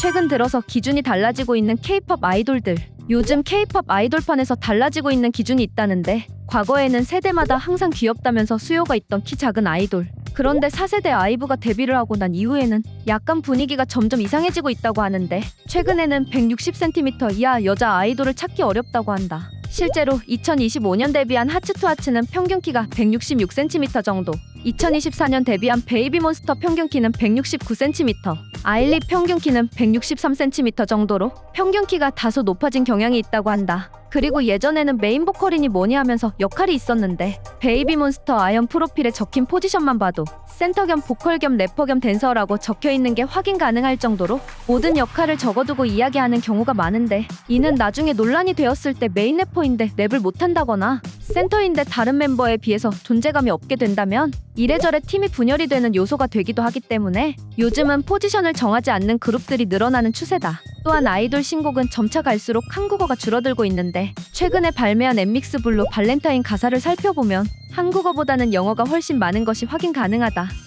최근 들어서 기준이 달라지고 있는 K-팝 아이돌들. 요즘 K-팝 아이돌판에서 달라지고 있는 기준이 있다는데 과거에는 세대마다 항상 귀엽다면서 수요가 있던 키 작은 아이돌. 그런데 4세대 아이브가 데뷔를 하고 난 이후에는 약간 분위기가 점점 이상해지고 있다고 하는데 최근에는 160cm 이하 여자 아이돌을 찾기 어렵다고 한다. 실제로 2025년 데뷔한 하츠투하츠는 평균 키가 166cm 정도. 2024년 데뷔한 베이비몬스터 평균 키는 169cm, 아일리 평균 키는 163cm 정도로 평균 키가 다소 높아진 경향이 있다고 한다. 그리고 예전에는 메인 보컬이니 뭐니 하면서 역할이 있었는데 베이비 몬스터 아연 프로필에 적힌 포지션만 봐도 센터 겸 보컬 겸 래퍼 겸 댄서라고 적혀 있는 게 확인 가능할 정도로 모든 역할을 적어두고 이야기하는 경우가 많은데 이는 나중에 논란이 되었을 때 메인 래퍼인데 랩을 못한다거나 센터인데 다른 멤버에 비해서 존재감이 없게 된다면 이래저래 팀이 분열이 되는 요소가 되기도 하기 때문에 요즘은 포지션을 정하지 않는 그룹들이 늘어나는 추세다. 또한 아이돌 신곡은 점차 갈수록 한국어가 줄어들고 있는데 최근에 발매한 엠믹스 블루 발렌타인 가사를 살펴보면 한국어보다는 영어가 훨씬 많은 것이 확인 가능하다.